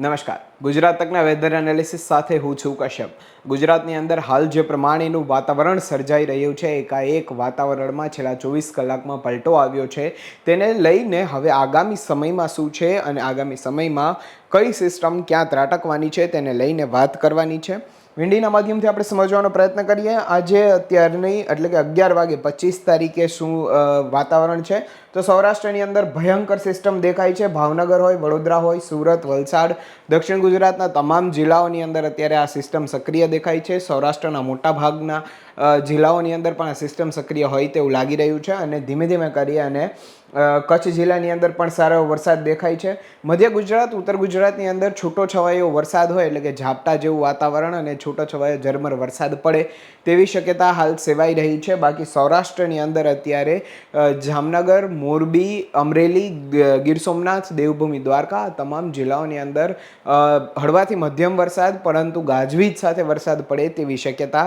નમસ્કાર. Gujarat તકના weather analysis સાથે હું છું કશ્યપ. ગુજરાતની અંદર હાલ જે પ્રમાણેનું વાતાવરણ સર્જાઈ રહ્યું છે, એકાએક વાતાવરણમાં છેલ્લા ચોવીસ કલાકમાં પલટો આવ્યો છે. તેને લઈને હવે આગામી સમયમાં શું છે અને આગામી સમયમાં કઈ સિસ્ટમ ક્યાં ત્રાટકવાની છે તેને લઈને વાત કરવાની છે. વિંડીના માધ્યમથી આપણે સમજવાનો પ્રયત્ન કરીએ. આજે અત્યારની, એટલે કે અગિયાર વાગે પચીસ તારીખે શું વાતાવરણ છે? તો સૌરાષ્ટ્રની અંદર ભયંકર સિસ્ટમ દેખાય છે. ભાવનગર હોય, વડોદરા હોય, સુરત, વલસાડ, દક્ષિણ ગુજરાતના તમામ જિલ્લાઓની અંદર અત્યારે આ સિસ્ટમ સક્રિય દેખાય છે. સૌરાષ્ટ્રના મોટા ભાગના જિલ્લાઓની અંદર પણ આ સિસ્ટમ સક્રિય હોય તેવું લાગી રહ્યું છે અને ધીમે ધીમે કરી અને કચ્છ જિલ્લાની અંદર પણ સારો વરસાદ દેખાય છે. મધ્ય ગુજરાત, ઉત્તર ગુજરાતની અંદર છૂટો છવાયો વરસાદ હોય એટલે કે ઝાપટા જેવું વાતાવરણ અને છૂટો છવાયો ઝરમર વરસાદ પડે તેવી શક્યતા હાલ સેવાઈ રહી છે. બાકી સૌરાષ્ટ્રની અંદર અત્યારે જામનગર, મોરબી, અમરેલી ગીર સોમનાથ, દેવભૂમિ, દ્વારકા તમામ જિલ્લાઓની અંદર હળવાથી મધ્યમ વરસાદ પરંતુ ગાજવીજ સાથે વરસાદ પડે તેવી શક્યતા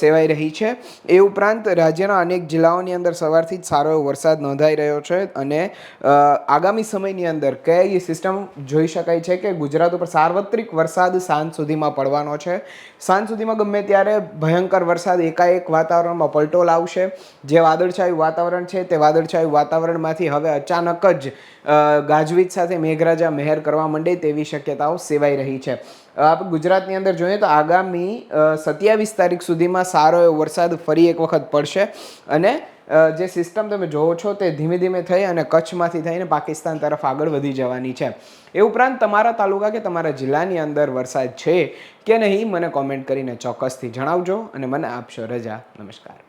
સેવાઈ રહી છે. એ ઉપરાંત રાજ્યના અનેક જિલ્લાઓની અંદર સવારથી જ સારો વરસાદ નોંધાઈ રહ્યો છે. અને આગામી સમયની અંદર કઈ સિસ્ટમ જોઈ શકાય છે કે ગુજરાત ઉપર સાર્વત્રિક વરસાદ સાંજ સુધીમાં પડવાનો છે? સાંજ સુધીમાં ગમે ત્યારે ભયંકર વરસાદ એકાએક વાતાવરણમાં પલટો લાવશે. જે વાદળછાયું વાતાવરણ છે તે વાદળછાયું વાતાવરણમાંથી હવે અચાનક જ ગાજવીજ સાથે મેઘરાજા મહેર કરવા માંડે તેવી શક્યતાઓ સેવાઈ રહી છે. આપણે ગુજરાતની અંદર જોઈએ તો આગામી સત્યાવીસ તારીખ સુધીમાં સારો એવો વરસાદ ફરી એક વખત પડશે અને જે સિસ્ટમ તમે જોવો છો તે ધીમે ધીમે થઈ અને કચ્છમાંથી થઈને પાકિસ્તાન તરફ આગળ વધી જવાની છે. એ ઉપરાંત તમારા તાલુકા કે તમારા જિલ્લાની અંદર વરસાદ છે કે નહીં, મને કોમેન્ટ કરીને ચોક્કસથી જણાવજો અને મને આપશો રજા. નમસ્કાર.